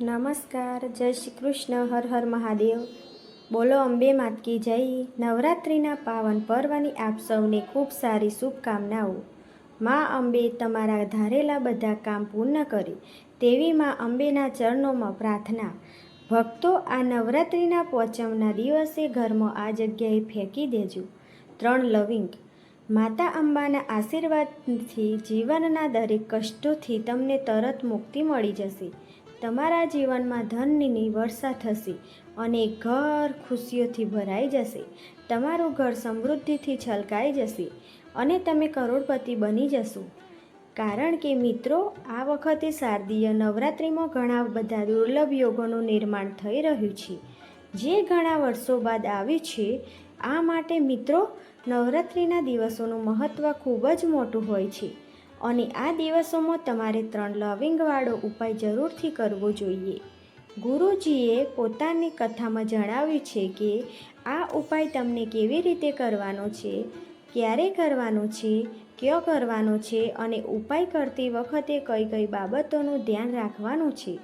નમસ્કાર, જય શ્રી કૃષ્ણ, હર હર મહાદેવ. બોલો અંબે માતકી જય. નવરાત્રિના પાવન પર્વની આપ સૌને ખૂબ સારી શુભકામનાઓ. મા અંબે તમારા ધારેલા બધા કામ પૂર્ણ કરે તેવી મા અંબેના ચરણોમાં પ્રાર્થના. ભક્તો આ નવરાત્રિના પોચમના દિવસે ઘરમાં આ જગ્યાએ ફેંકી દેજો. ત્રણ લવિંગ. માતા અંબાના આશીર્વાદથી જીવનના દરેક કષ્ટોથી તમને તરત મુક્તિ મળી જશે. તમારા જીવનમાં ધનની વર્ષા થશે અને ઘર ખુશીઓથી ભરાઈ જશે. તમારું ઘર સમૃદ્ધિથી છલકાઈ જશે અને તમે કરોડપતિ બની જશો. કારણ કે મિત્રો, આ વખતે શારદીય નવરાત્રિમાં ઘણા બધા દુર્લભ યોગોનું નિર્માણ થઈ રહ્યું છે. જે ઘણા વર્ષો બાદ આવ્યું છે, આ માટે મિત્રો, નવરાત્રિના દિવસોનું મહત્ત્વ ખૂબ જ મોટું હોય છે. અને આ દિવસોમાં તમારે ત્રણ લવિંગવાળો ઉપાય જરૂરથી કરવો જોઈએ. ગુરુજીએ પોતાની કથામાં જણાવ્યું છે કે, આ ઉપાય તમને કેવી રીતે કરવાનો છે, ક્યારે કરવાનો છે, કયો કરવાનો છે અને ઉપાય કરતી વખતે કઈ કઈ બાબતોનું ધ્યાન રાખવાનું છે.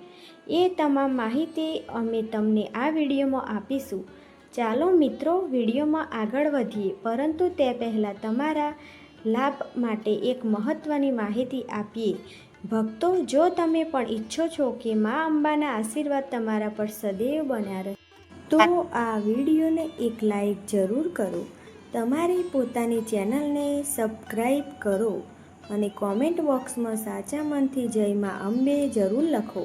એ તમામ માહિતી અમે તમને આ વિડીયોમાં આપીશું. ચાલો મિત્રો, વિડીયોમાં આગળ વધીએ. પરંતુ તે પહેલાં તમારા લાભ માટે એક મહત્ત્વની માહિતી આપીએ. ભક્તો જો તમે પણ ઈચ્છો છો કે મા અંબાના આશીર્વાદ તમારા પર સદૈવ બન્યા રહે તો આ વિડીયોને એક લાઈક જરૂર કરો. તમારી પોતાની ચેનલને સબસ્ક્રાઈબ કરો અને કોમેન્ટ બોક્સમાં સાચા મનથી જય મા અંબે જરૂર લખો.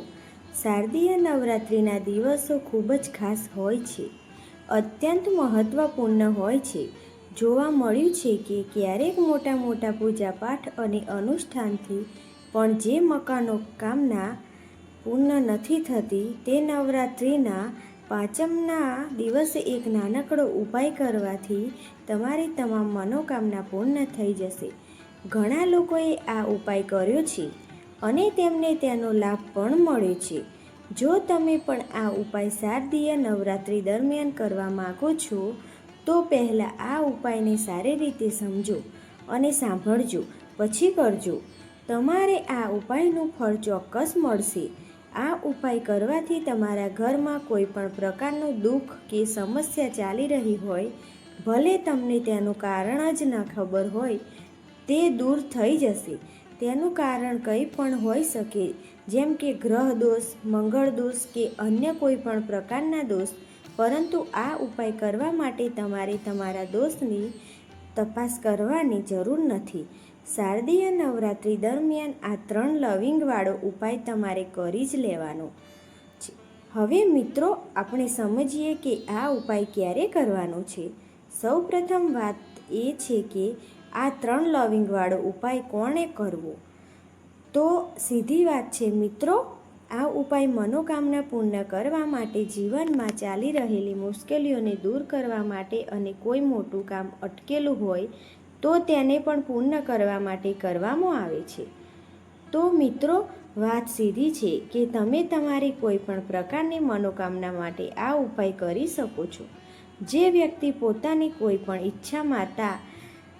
શારદીય નવરાત્રિના દિવસો ખૂબ જ ખાસ હોય છે. અત્યંત મહત્ત્વપૂર્ણ હોય છે. જોવા મળ્યું છે કે ક્યારેક મોટા મોટા પૂજાપાઠ અને અનુષ્ઠાનથી પણ જે મકાનો કામના પૂર્ણ નથી થતી, તે નવરાત્રિના પાંચમના દિવસે એક નાનકડો ઉપાય કરવાથી તમારી તમામ મનોકામના પૂર્ણ થઈ જશે. ઘણા લોકોએ આ ઉપાય કર્યો છે અને તેમને તેનો લાભ પણ મળ્યો છે. જો તમે પણ આ ઉપાય શારદીય નવરાત્રિ દરમિયાન કરવા માગો છો તો પહેલાં આ ઉપાયને સારી રીતે સમજો અને સાંભળજો, પછી કરજો. તમારે આ ઉપાયનું ફળ ચોક્કસ મળશે. આ ઉપાય કરવાથી તમારા ઘરમાં કોઈ પણ પ્રકારનું દુઃખ કે સમસ્યા ચાલી રહી હોય, ભલે તમને તેનું કારણ જ ન ખબર હોય, તે દૂર થઈ જશે. તેનું કારણ કંઈ પણ હોઈ શકે, જેમ કે ગ્રહ દોષ, મંગળ દોષ કે અન્ય કોઈ પણ પ્રકારના દોષ પરંતુ આ ઉપાય કરવા માટે તમારે તમારા દોષની તપાસ કરવાની જરૂર નથી. શારદીય નવરાત્રિ દરમિયાન આ ત્રણ લવિંગવાળો ઉપાય તમારે કરી જ લેવાનો છે. હવે મિત્રો, આપણે સમજીએ કે આ ઉપાય ક્યારે કરવાનો છે. સૌ પ્રથમ વાત એ છે કે આ ત્રણ લવિંગવાળો ઉપાય કોણે કરવો? તો સીધી વાત છે મિત્રો આ ઉપાય મનોકામના પૂર્ણ કરવા માટે જીવનમાં ચાલી રહેલી મુશ્કેલીઓને દૂર કરવા માટે અને કોઈ મોટું કામ અટકેલું હોય, તો તેને પણ પૂર્ણ કરવા માટે કરવામાં આવે છે. તો મિત્રો, વાત સીધી છે કે તમે તમારી કોઈ પણ પ્રકારની મનોકામના માટે આ ઉપાય કરી શકો છો. જે વ્યક્તિ પોતાની કોઈ પણ ઈચ્છા માતા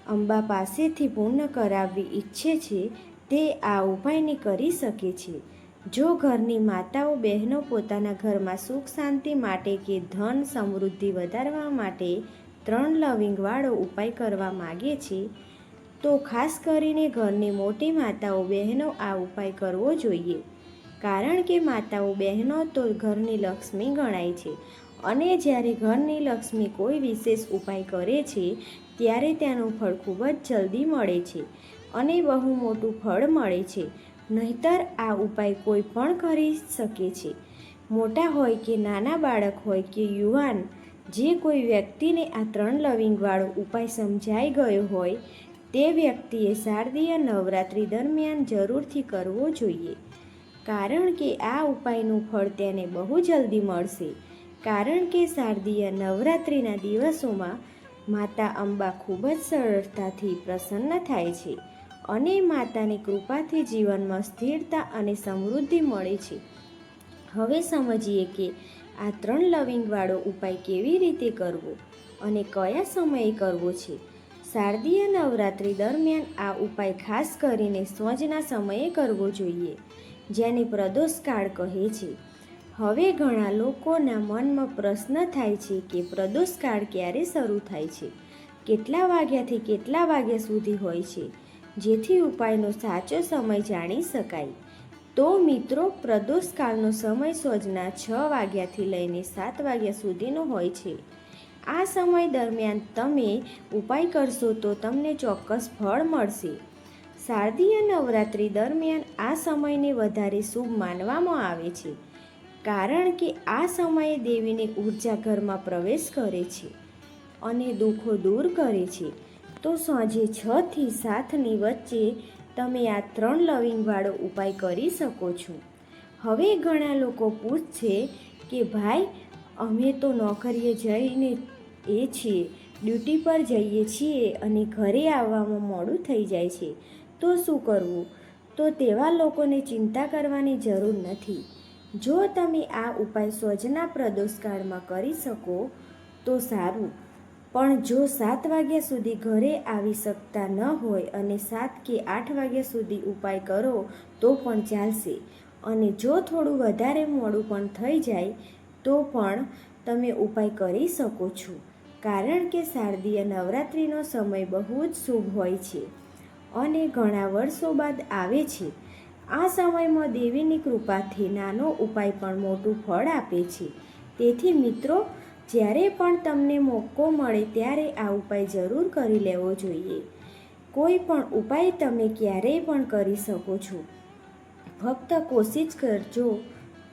અંબા પાસેથી પૂર્ણ કરાવવી ઈચ્છે છે, તે આ ઉપાયને કરી શકે છે. જો ઘરની માતાઓ બહેનો પોતાના ઘરમાં સુખ શાંતિ માટે કે ધન સમૃદ્ધિ વધારવા માટે ત્રણ લવિંગવાળો ઉપાય કરવા માગે છે, તો ખાસ કરીને ઘરની મોટી માતાઓ બહેનો આ ઉપાય કરવો જોઈએ. કારણ કે માતાઓ બહેનો તો ઘરની લક્ષ્મી ગણાય છે અને જ્યારે ઘરની લક્ષ્મી કોઈ વિશેષ ઉપાય કરે છે, ત્યારે તેનું ફળ ખૂબ જ જલ્દી મળે છે અને બહુ મોટું ફળ મળે છે. નહીતર આ ઉપાય કોઈ પણ કરી શકે છે. મોટા હોય કે નાના બાળક હોય કે યુવાન, જે કોઈ વ્યક્તિને આ ત્રણ લવિંગવાળો ઉપાય સમજાઈ ગયો હોય, તે વ્યક્તિએ શારદીય નવરાત્રિ દરમિયાન જરૂરથી કરવો જોઈએ. કારણ કે આ ઉપાયનું ફળ તેને બહુ જલ્દી મળશે. કારણ કે શારદીય નવરાત્રિના દિવસોમાં માતા અંબા ખૂબ જ સરળતાથી પ્રસન્ન થાય છે. અને માતાની કૃપાથી જીવનમાં સ્થિરતા અને સમૃદ્ધિ મળે છે. હવે સમજીએ કે આ ત્રણ લવિંગવાળો ઉપાય કેવી રીતે કરવો અને કયા સમયે કરવો છે. શારદીય નવરાત્રિ દરમિયાન આ ઉપાય ખાસ કરીને સ્વજના સમયે કરવો જોઈએ, જેને પ્રદોષકાળ કહે છે. હવે ઘણા લોકોના મનમાં પ્રશ્ન થાય છે કે પ્રદોષકાળ ક્યારે શરૂ થાય છે? કેટલા વાગ્યાથી કેટલા વાગ્યા સુધી હોય છે? જેથી ઉપાયનો સાચો સમય જાણી શકાય. તો મિત્રો, પ્રદોષકાળનો સમય સોજના છ વાગ્યાથી લઈને સાત વાગ્યા સુધીનો હોય છે. આ સમય દરમિયાન તમે ઉપાય કરશો તો તમને ચોક્કસ ફળ મળશે. શારદીય નવરાત્રિ દરમિયાન આ સમયને વધારે શુભ માનવામાં આવે છે, કારણ કે આ સમયે દેવીની ઊર્જા ઘરમાં પ્રવેશ કરે છે અને દુઃખો દૂર કરે છે. તો સાંજે છથી સાતની વચ્ચે તમે આ ત્રણ લવિંગવાળો ઉપાય કરી શકો છો. હવે ઘણા લોકો પૂછશે કે ભાઈ, અમે તો નોકરીએ જઈને એ છીએ, ડ્યુટી પર જઈએ છીએ અને ઘરે આવવામાં મોડું થઈ જાય છે. તો શું કરવું? તો તેવા લોકોને ચિંતા કરવાની જરૂર નથી. જો તમે આ ઉપાય સ્વજના પ્રદોષકાળમાં કરી શકો, તો સારું. પણ જો સાત વાગ્યા સુધી ઘરે આવી શકતા ન હોય અને સાત કે આઠ વાગ્યા સુધી ઉપાય કરો, તો પણ ચાલશે. અને જો થોડું વધારે મોડું પણ થઈ જાય, તો પણ તમે ઉપાય કરી શકો છો. કારણ કે શારદીય નવરાત્રિનો સમય બહુ જ શુભ હોય છે અને ઘણા વર્ષો બાદ આવે છે. આ સમયમાં દેવીની કૃપાથી નાનો ઉપાય પણ મોટું ફળ આપે છે. તેથી મિત્રો જ્યારે પણ તમને મોકો મળે ત્યારે આ ઉપાય જરૂર કરી લેવો જોઈએ. કોઈ પણ ઉપાય તમે ક્યારેય પણ કરી શકો છો. ફક્ત કોશિશ કરજો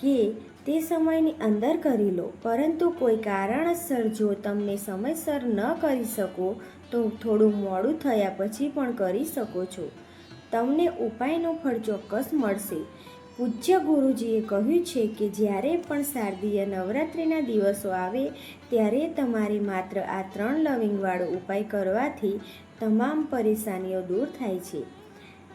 કે તે સમયની અંદર કરી લો. પરંતુ કોઈ કારણસર જો તમને સમયસર ન કરી શકો, તો થોડું મોડું થયા પછી પણ કરી શકો છો. તમને ઉપાયનો ફળ ચોક્કસ મળશે. પૂજ્ય ગુરુજીએ કહ્યું છે કે જ્યારે પણ શારદીય નવરાત્રિના દિવસો આવે, ત્યારે તમારે માત્ર આ ત્રણ લવિંગવાળો ઉપાય કરવાથી તમામ પરેશાનીઓ દૂર થાય છે.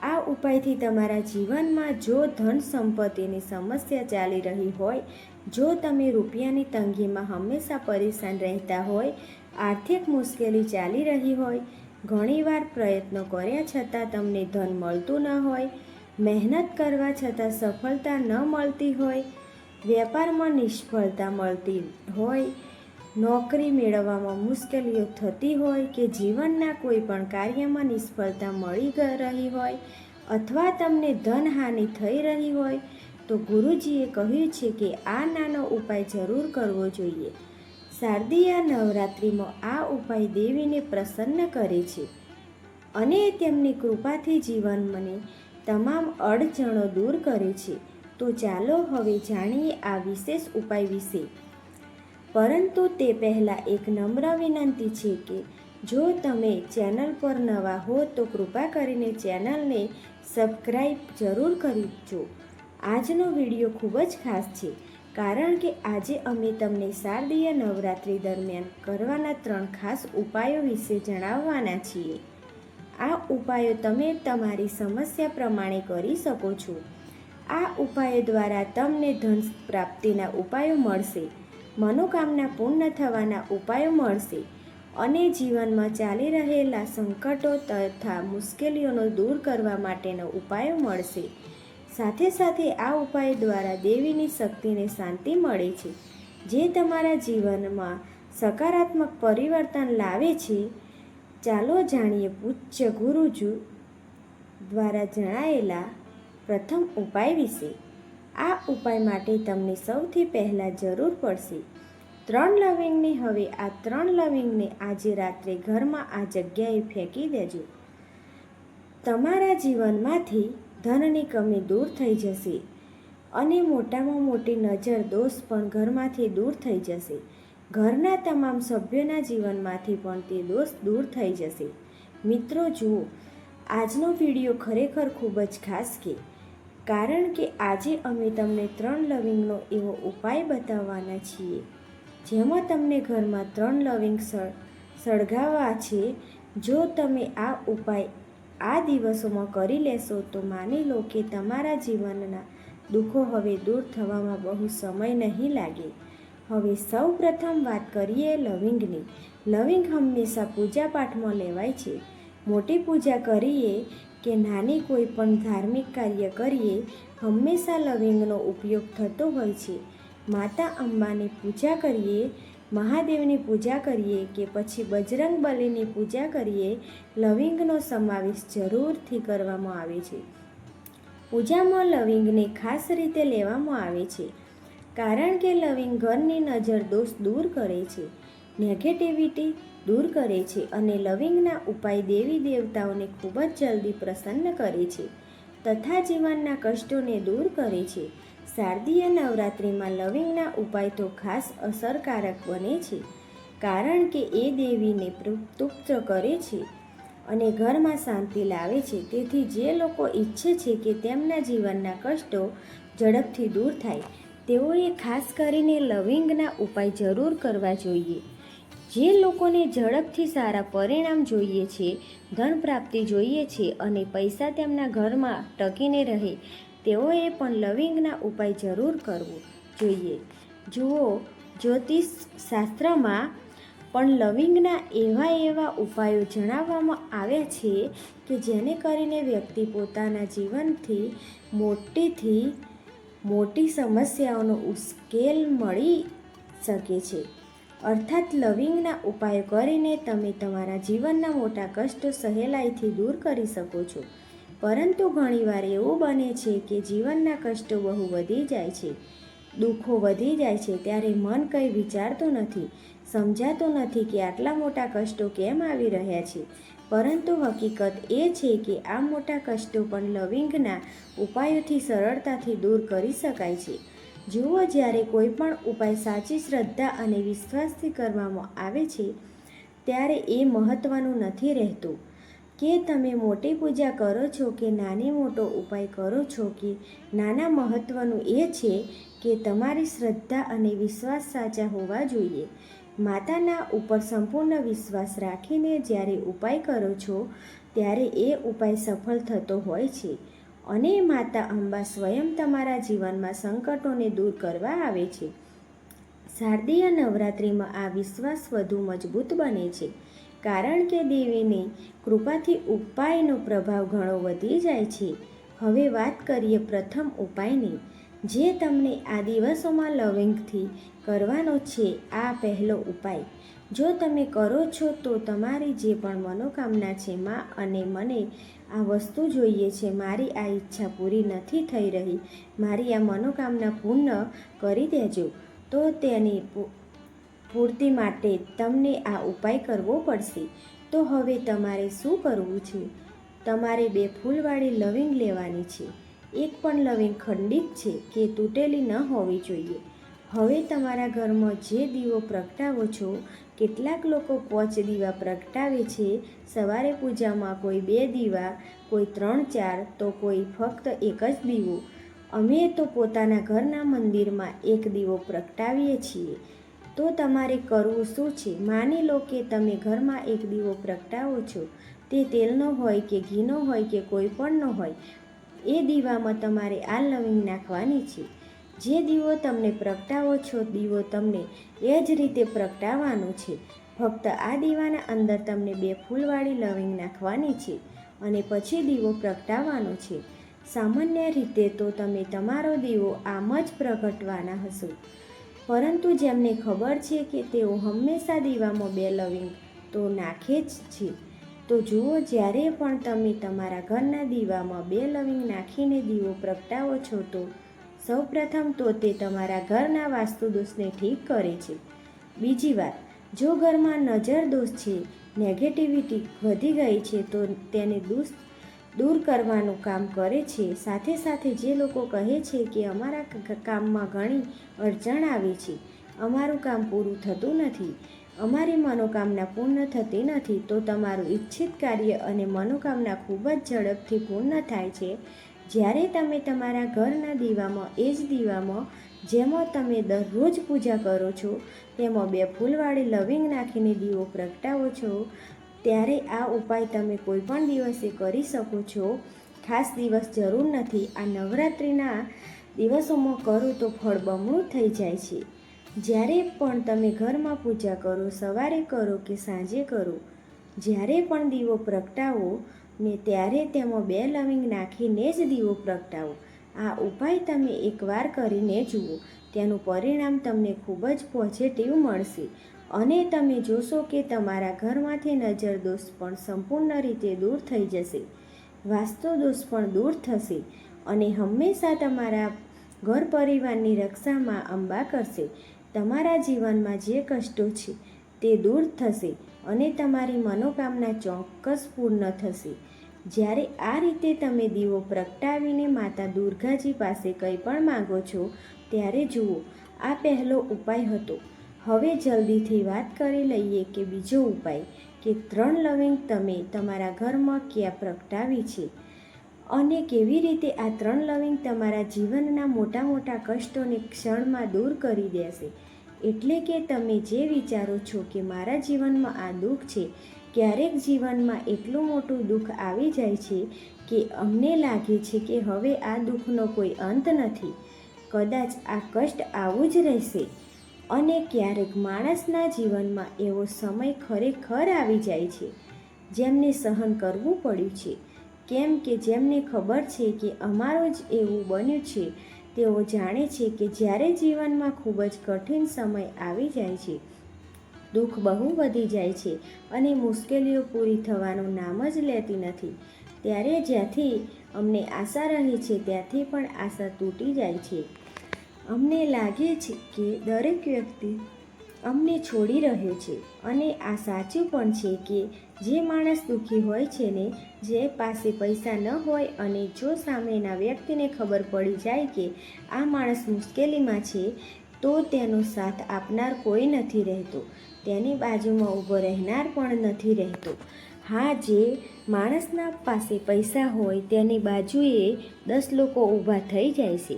આ ઉપાયથી તમારા જીવનમાં જો ધન સંપત્તિની સમસ્યા ચાલી રહી હોય, જો તમે રૂપિયાની તંગીમાં હંમેશા પરેશાન રહેતા હોય, આર્થિક મુશ્કેલી ચાલી રહી હોય, ઘણીવાર પ્રયત્નો કર્યા છતાં તમને ધન મળતું ન હોય મહેનત કરવા છતાં સફળતા ન મળતી હોય, વેપારમાં નિષ્ફળતા મળતી હોય, નોકરી મેળવવામાં મુશ્કેલીઓ થતી હોય કે જીવનના કોઈ પણ કાર્યમાં નિષ્ફળતા મળી રહી હોય અથવા તમને ધનહાનિ થઈ રહી હોય, તો ગુરુજીએ કહ્યું છે કે આ નાનો ઉપાય જરૂર કરવો જોઈએ. શારદીય નવરાત્રિમાં આ ઉપાય દેવીને પ્રસન્ન કરે છે અને તેમની કૃપાથી જીવન મને તમામ અડચણો દૂર કરે છે. તો ચાલો હવે જાણીએ આ વિશેષ ઉપાય વિશે. પરંતુ તે પહેલાં એક નમ્ર વિનંતી છે કે, જો તમે ચેનલ પર નવા હો, તો કૃપા કરીને ચેનલને સબસ્ક્રાઈબ જરૂર કરજો આજનો વીડિયો ખૂબ જ ખાસ છે, કારણ કે આજે અમે તમને શારદીય નવરાત્રિ દરમિયાન કરવાના ત્રણ ખાસ ઉપાયો વિશે જણાવવાના છીએ. આ ઉપાયો તમે તમારી સમસ્યા પ્રમાણે કરી શકો છો. આ ઉપાયો દ્વારા તમને ધન પ્રાપ્તિના ઉપાયો મળશે. મનોકામના પૂર્ણ થવાના ઉપાયો મળશે. અને જીવનમાં ચાલી રહેલા સંકટો તથા મુશ્કેલીઓનો દૂર કરવા માટેનો ઉપાયો મળશે. સાથે સાથે આ ઉપાય દ્વારા દેવીની શક્તિને શાંતિ મળે છે. જે તમારા જીવનમાં સકારાત્મક પરિવર્તન લાવે છે ચાલો જાણીએ પૂજ્ય ગુરુજુ દ્વારા જણાયેલા પ્રથમ ઉપાય વિશે. આ ઉપાય માટે તમને સૌથી પહેલાં જરૂર પડશે ત્રણ લવિંગને હવે આ ત્રણ લવિંગને આજે રાત્રે ઘરમાં આ જગ્યાએ ફેંકી દેજો. તમારા જીવનમાંથી ધનની કમી દૂર થઈ જશે અને મોટામાં મોટી નજર દોષ પણ ઘરમાંથી દૂર થઈ જશે. ઘરના તમામ સભ્યોના જીવનમાંથી પણ તે દોષ દૂર થઈ જશે. મિત્રો, જુઓ, આજનો વીડિયો ખરેખર ખૂબ જ ખાસ કે, કારણ કે આજે અમે તમને ત્રણ લવિંગનો એવો ઉપાય બતાવવાના છીએ, જેમાં તમને ઘરમાં ત્રણ લવિંગ સળ, સળગાવવા છે. જો તમે આ ઉપાય આ દિવસોમાં કરી લેશો, તો માની લો કે તમારા જીવનના દુઃખો હવે દૂર થવામાં બહુ સમય નહીં લાગે. હવે સૌ પ્રથમ વાત કરીએ લવિંગની. લવિંગ હંમેશા પૂજાપાઠમાં લેવાય છે. મોટી પૂજા કરીએ કે નાની કોઈ પણ ધાર્મિક કાર્ય કરીએ, હંમેશા લવિંગનો ઉપયોગ થતો હોય છે. માતા અંબાની પૂજા કરીએ, મહાદેવની પૂજા કરીએ કે પછી બજરંગ બલીની પૂજા કરીએ, લવિંગનો સમાવેશ જરૂરથી કરવામાં આવે છે. પૂજામાં લવિંગને ખાસ રીતે લેવામાં આવે છે. કારણ કે લવિંગ ઘરની નજર દોષ દૂર કરે છે નેગેટિવિટી દૂર કરે છે અને લવિંગના ઉપાય દેવી દેવતાઓને ખૂબ જ જલ્દી પ્રસન્ન કરે છે, તથા જીવનના કષ્ટોને દૂર કરે છે. શારદીય નવરાત્રિમાં લવિંગના ઉપાય તો ખાસ અસરકારક બને છે, કારણ કે એ દેવીને તૃપ્ત કરે છે અને ઘરમાં શાંતિ લાવે છે. તેથી જે લોકો ઈચ્છે છે કે તેમના જીવનના કષ્ટો ઝડપથી દૂર થાય તેઓએ ખાસ કરીને લવિંગના ઉપાય જરૂર કરવા જોઈએ. જે લોકોને ઝડપથી સારા પરિણામ જોઈએ છે, ધન પ્રાપ્તિ જોઈએ છે અને પૈસા તેમના ઘરમાં ટકીને રહે, તેઓએ પણ લવિંગના ઉપાય જરૂર કરવો જોઈએ. જુઓ જ્યોતિષ શાસ્ત્રમાં પણ લવિંગના એવા એવા ઉપાયો જણાવવામાં આવ્યા છે કે જેને કરીને વ્યક્તિ પોતાના જીવનથી મોટીથી મોટી સમસ્યાઓનો ઉકેલ મળી શકે છે. અર્થાત લવિંગના ઉપાયો કરીને તમે તમારા જીવનના મોટા કષ્ટો સહેલાઈથી દૂર કરી શકો છો. પરંતુ ઘણીવાર એવું બને છે કે જીવનના કષ્ટો બહુ વધી જાય છે. દુઃખો વધી જાય છે ત્યારે મન કંઈ વિચારતું નથી. સમજાતું નથી કે આટલા મોટા કષ્ટો કેમ આવી રહ્યા છે. પરંતુ હકીકત એ છે કે આ મોટા કષ્ટો પણ લવિંગના ઉપાયોથી સરળતાથી દૂર કરી શકાય છે. જુઓ જ્યારે કોઈ પણ ઉપાય સાચી શ્રદ્ધા અને વિશ્વાસથી કરવામાં આવે છે, ત્યારે એ મહત્ત્વનું નથી રહેતું. કે તમે મોટી પૂજા કરો છો કે નાની મોટો ઉપાય કરો છો કે નાના મહત્ત્વનું એ છે કે તમારી શ્રદ્ધા અને વિશ્વાસ સાચા હોવા જોઈએ. માતાના ઉપર સંપૂર્ણ વિશ્વાસ રાખીને જ્યારે ઉપાય કરો છો, ત્યારે એ ઉપાય સફળ થતો હોય છે. અને માતા અંબા સ્વયં તમારા જીવનમાં સંકટોને દૂર કરવા આવે છે. શારદીય નવરાત્રિમાં આ વિશ્વાસ વધુ મજબૂત બને છે, કારણ કે દેવીની કૃપાથી ઉપાયનો પ્રભાવ ઘણો વધી જાય છે. હવે વાત કરીએ પ્રથમ ઉપાયની. જે તમને આ દિવસોમાં લવિંગથી કરવાનો છે, આ પહેલો ઉપાય. જો તમે કરો છો, તો તમારી જે પણ મનોકામના છે, માં અને મને આ વસ્તુ જોઈએ છે, મારી આ ઈચ્છા પૂરી નથી થઈ રહી. મારી આ મનોકામના પૂર્ણ કરી દેજો. તો તેની પૂર્તિ માટે તમને આ ઉપાય કરવો પડશે. તો હવે તમારે શું કરવું છે? તમારે બે ફૂલવાળી લવિંગ લેવાની છે. એક પણ લવિંગ ખંડિત છે કે તૂટેલી ન હોવી જોઈએ. હવે તમારા ઘરમાં જે દીવો પ્રગટાવો છો, કેટલાક લોકો પોચ દીવા પ્રગટાવે છે, સવારે પૂજામાં કોઈ બે દીવા, કોઈ ત્રણ ચાર, તો કોઈ ફક્ત એક જ દીવો. અમે તો પોતાના ઘરના મંદિરમાં એક દીવો પ્રગટાવીએ છીએ. તો તમારે કરવું શું છે? માની લો કે તમે ઘરમાં એક દીવો પ્રગટાવો છો. તે તેલનો હોય કે ઘીનો હોય કે કોઈ પણનો હોય. એ દીવામાં તમારે આ લવિંગ નાખવાની છે. જે દીવો તમને પ્રગટાવો છો, દીવો તમને એ જ રીતે પ્રગટાવવાનો છે. ફક્ત આ દીવાના અંદર તમને બે ફૂલવાળી લવિંગ નાખવાની છે અને પછી દીવો પ્રગટાવવાનો છે. સામાન્ય રીતે તો તમે તમારો દીવો આમ જ પ્રગટવાના હશો. પરંતુ જેમને ખબર છે કે તેઓ હંમેશા દીવામાં બે લવિંગ તો નાખે જ છે. તો જુઓ જ્યારે પણ તમે તમારા ઘરના દીવામાં બે લવિંગ નાખીને દીવો પ્રગટાવો છો તો સૌપ્રથમ તો તે તમારા ઘરના વાસ્તુ દોષને ઠીક કરે છે. બીજી વાત, જો ઘરમાં નજર દોષ છે નેગેટિવિટી વધી ગઈ છે તો તેને દૂષ દૂર કરવાનું કામ કરે છે. સાથે સાથે જે લોકો કહે છે કે અમારા કામમાં ઘણી અડચણ આવે છે, અમારું કામ પૂરું થતું નથી. અમારી મનોકામના પૂર્ણ થતી નથી તો તમારું ઈચ્છિત કાર્ય અને મનોકામના ખૂબ જ ઝડપથી પૂર્ણ થાય છે. જ્યારે તમે તમારા ઘરના દીવામાં, એ જ દીવામાં, જેમાં તમે દરરોજ પૂજા કરો છો, તેમાં બે ફૂલવાળી લવિંગ નાખીને દીવો પ્રગટાવો છો, ત્યારે આ ઉપાય તમે કોઈ પણ દિવસે કરી શકો છો. ખાસ દિવસ જરૂર નથી. આ નવરાત્રિના દિવસોમાં કરો તો ફળ બમણું થઈ જાય છે. જ્યારે પણ તમે ઘરમાં પૂજા કરો, સવારે કરો કે સાંજે કરો, જ્યારે પણ દીવો પ્રગટાવો ને ત્યારે તેમાં બે લવિંગ નાખીને જ દીવો પ્રગટાવો. આ ઉપાય તમે એકવાર કરીને જુઓ. તેનું પરિણામ તમને ખૂબ જ પોઝિટિવ મળશે. અને તમે જોશો કે તમારા ઘરમાંથી નજર દોષ પણ સંપૂર્ણ રીતે દૂર થઈ જશે. વાસ્તુ દોષ પણ દૂર થશે અને હંમેશા તમારા ઘર પરિવારની રક્ષામાં અંબા કરશે. તમારા જીવનમાં જે કષ્ટો છે તે દૂર થશે અને તમારી મનોકામના ચોક્કસ પૂર્ણ થશે. જ્યારે આ રીતે તમે દીવો પ્રગટાવીને માતા દુર્ગાજી પાસે કંઈ પણ માગો છો, ત્યારે જુઓ, આ પહેલો ઉપાય હતો. હવે જલ્દીથી વાત કરી લઈએ કે બીજો ઉપાય, કે ત્રણ લવિંગ તમે તમારા ઘરમાં ક્યાં પ્રગટાવી છે. અને કેવી રીતે આ ત્રણ લવિંગ તમારા જીવનના મોટા મોટા કષ્ટોને ક્ષણમાં દૂર કરી દેશે? એટલે કે તમે જે વિચારો છો કે મારા જીવનમાં આ દુઃખ છે, ક્યારેક જીવનમાં એટલું મોટું દુઃખ આવી જાય છે કે અમને લાગે છે કે હવે આ દુઃખનો કોઈ અંત નથી. કદાચ આ કષ્ટ આવું જ રહેશે. અને ક્યારેક માણસના જીવનમાં એવો સમય ખરેખર આવી જાય છે, જેમને સહન કરવું પડ્યું છે. કેમ કે જેમને ખબર છે કે અમારું જ એવું બન્યું છે, તેઓ જાણે છે કે જ્યારે જીવનમાં ખૂબ જ કઠિન સમય આવી જાય છે, દુઃખ બહુ વધી જાય છે અને મુશ્કેલીઓ પૂરી થવાનું નામ જ લેતી નથી. ત્યારે જ્યાંથી અમને આશા રહી છે, ત્યાંથી પણ આશા તૂટી જાય છે. અમને લાગે છે કે દરેક વ્યક્તિ અમને છોડી રહ્યો છે. અને આ સાચું પણ છે કે જે માણસ દુઃખી હોય છે ને, જે પાસે પૈસા ન હોય અને જો સામેના વ્યક્તિને ખબર પડી જાય કે આ માણસ મુશ્કેલીમાં છે, તો તેનો સાથ આપનાર કોઈ નથી રહેતો. તેની બાજુમાં ઊભો રહેનાર પણ નથી રહેતો. હા, જે માણસના પાસે પૈસા હોય તેની બાજુએ દસ લોકો ઊભા થઈ જાય છે.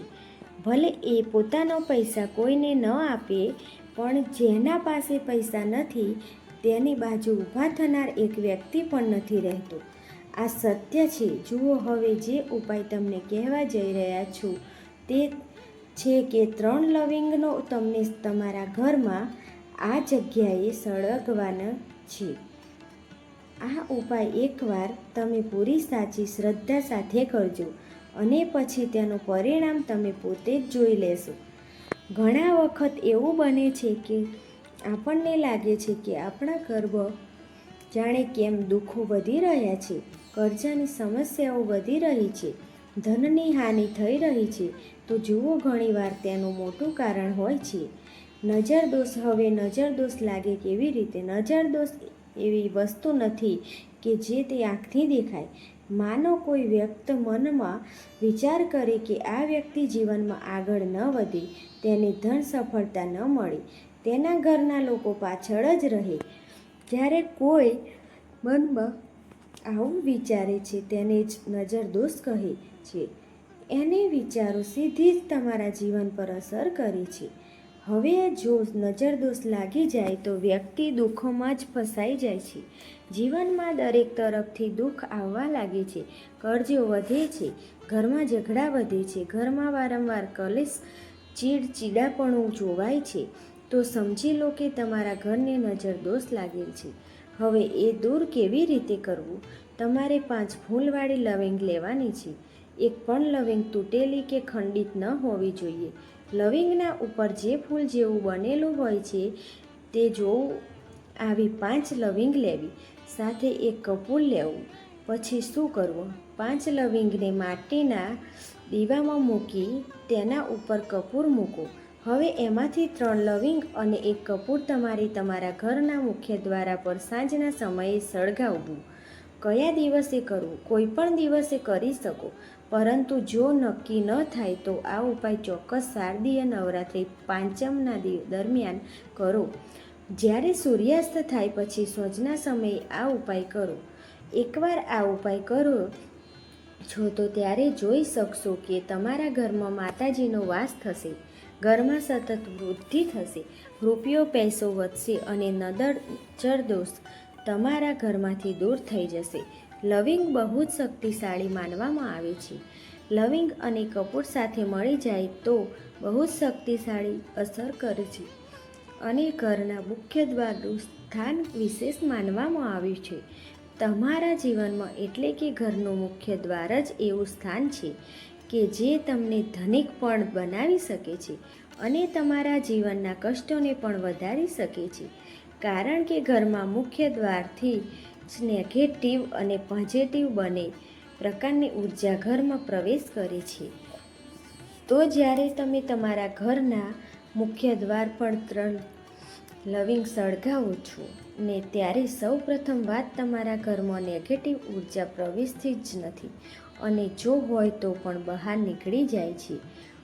ભલે એ પોતાનો પૈસા કોઈને ન આપે પણ જેના પાસે પૈસા નથી, તેની બાજુ ઊભા થનાર એક વ્યક્તિ પણ નથી રહેતો. આ સત્ય છે. જુઓ હવે જે ઉપાય તમને કહેવા જઈ રહ્યા છું તે છે કે ત્રણ લવિંગનો તમને તમારા ઘરમાં આ જગ્યાએ સળગવાના છે. આ ઉપાય એકવાર તમે પૂરી સાચી શ્રદ્ધા સાથે કરજો અને પછી તેનું પરિણામ તમે પોતે જ જોઈ લેશો. ઘણા વખત એવું બને છે કે આપણને લાગે છે કે આપણા ગર્ભ જાણે કેમ દુઃખો વધી રહ્યા છે, કર્જાની સમસ્યાઓ વધી રહી છે, ધનની હાનિ થઈ રહી છે, તો જુઓ ઘણીવાર તેનું મોટું કારણ હોય છે. નજર દોષ હવે નજર દોષ લાગે કેવી રીતે, નજર દોષ એવી વસ્તુ નથી કે જે તે આંખથી દેખાય. માનો કોઈ વ્યક્ત મનમાં વિચાર કરે કે આ વ્યક્તિ જીવનમાં આગળ ન વધે, તેને ધન સફળતા ન મળે, તેના ઘરના લોકો પાછળ જ રહે. જ્યારે કોઈ મનમાં આવું વિચારે છે, તેને જ નજર દોષ કહે છે. એને વિચારો સીધી જ તમારા જીવન પર અસર કરે છે. હવે જો નજરદોષ લાગી જાય, તો વ્યક્તિ દુઃખોમાં જ ફસાઈ જાય છે. જીવનમાં દરેક તરફથી દુઃખ આવવા લાગે છે. કરજો વધે છે. ઘરમાં ઝઘડા વધે છે. ઘરમાં વારંવાર કલેશ ચીડચીડાપણું જોવાય છે. તો સમજી લો કે તમારા ઘરને નજર દોષ લાગેલ છે. હવે એ દૂર કેવી રીતે કરવું? તમારે પાંચ ફૂલવાળી લવિંગ લેવાની છે. એક પણ લવિંગ તૂટેલી કે ખંડિત ન હોવી જોઈએ. લવિંગના ઉપર જે ફૂલ જેવું બનેલું હોય છે, તે જોવું. આવી પાંચ લવિંગ લેવી. સાથે એક કપૂર લેવું. પછી શું કરવું? પાંચ લવિંગને માટીના દીવામાં મૂકી તેના ઉપર કપૂર મૂકો. હવે એમાંથી ત્રણ લવિંગ અને એક કપૂર તમારે તમારા ઘરના મુખ્ય દ્વારા પર સાંજના સમયે સળગાવવું. કયા દિવસે કરવું? કોઈ પણ દિવસે કરી શકો. પરંતુ જો નક્કી ન થાય તો આ ઉપાય ચોક્કસ શારદીય નવરાત્રિ પાંચમના દરમિયાન કરો. જ્યારે સૂર્યાસ્ત થાય પછી સોજના સમયે આ ઉપાય કરો. એકવાર આ ઉપાય કરો છો તો ત્યારે જોઈ શકશો કે તમારા ઘરમાં માતાજીનો વાસ થશે. ઘરમાં સતત વૃદ્ધિ થશે. રૂપિયો, પૈસો વધશે અને નદર ચરદોષ તમારા ઘરમાંથી દૂર થઈ જશે. લવિંગ બહુ જ શક્તિશાળી માનવામાં આવે છે. લવિંગ અને કપૂર સાથે મળી જાય તો બહુ જ શક્તિશાળી અસર કરે છે. અને ઘરના મુખ્ય દ્વારનું સ્થાન વિશેષ માનવામાં આવ્યું છે. તમારા જીવનમાં એટલે કે ઘરનું મુખ્ય દ્વાર જ એવું સ્થાન છે કે જે તમને ધનિક પણ બનાવી શકે છે અને તમારા જીવનના કષ્ટોને પણ વધારી શકે છે. કારણ કે ઘરમાં મુખ્ય દ્વારથી જ નેગેટિવ અને પોઝિટિવ બને પ્રકારની ઊર્જા ઘરમાં પ્રવેશ કરે છે. તો જ્યારે તમે તમારા ઘરના મુખ્ય દ્વાર પર ત્રણ લવિંગ સળગાવો છો. ને ત્યારે સૌ પ્રથમ વાત તમારા ઘરમાં નેગેટિવ ઊર્જા પ્રવેશતી જ નથી. અને જો હોય તો પણ બહાર નીકળી જાય છે.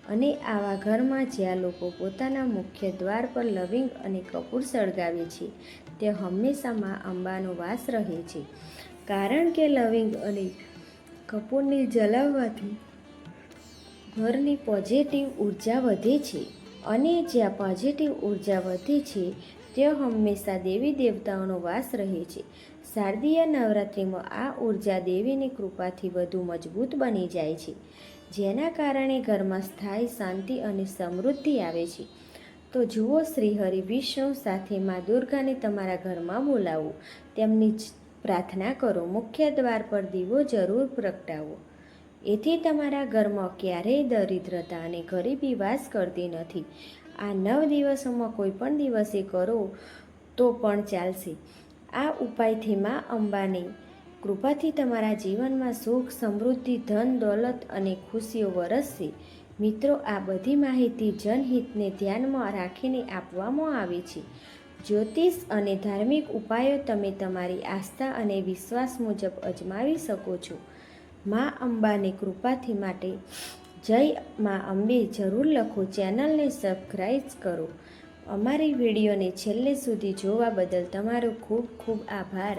અને આવા ઘરમાં જ્યાં લોકો પોતાના મુખ્ય દ્વાર પર લવિંગ અને કપૂર સળગાવે છે, તે હંમેશા મા અંબાનો વાસ રહે છે. કારણ કે લવિંગ અને કપૂરને જલાવવાથી ઘરની પોઝિટિવ ઊર્જા વધે છે. અને જ્યાં પોઝિટિવ ઊર્જા વધે છે, ત્યાં હંમેશા દેવી દેવતાઓનો વાસ રહે છે. શારદીય નવરાત્રિમાં આ ઊર્જા દેવીની કૃપાથી વધુ મજબૂત બની જાય છે, જેના કારણે ઘરમાં સ્થાયી શાંતિ અને સમૃદ્ધિ આવે છે. તો જુઓ શ્રીહરિ વિષ્ણુ સાથે મા દુર્ગાને તમારા ઘરમાં બોલાવો. તેમની પ્રાર્થના કરો. મુખ્ય દ્વાર પર દીવો જરૂર પ્રગટાવો. એથી તમારા ઘરમાં ક્યારેય દરિદ્રતા અને ગરીબી વાસ કરતી નથી. આ નવ દિવસોમાં કોઈ પણ દિવસે કરો તો પણ ચાલશે. આ ઉપાયથી મા અંબાની કૃપાથી તમારા જીવનમાં સુખ, સમૃદ્ધિ, ધન, દોલત અને ખુશીઓ વરસશે. મિત્રો, આ બધી માહિતી જનહિતને ધ્યાનમાં રાખીને આપવામાં આવે છે. જ્યોતિષ અને ધાર્મિક ઉપાયો તમે તમારી આસ્થા અને વિશ્વાસ મુજબ અજમાવી શકો છો. મા અંબાની કૃપાથી માટે જય મા અંબે જરૂર લખો, ચેનલને સબસ્ક્રાઈબ કરો. અમારી વિડીયોને છેલ્લે સુધી જોવા બદલ તમારો ખૂબ ખૂબ આભાર.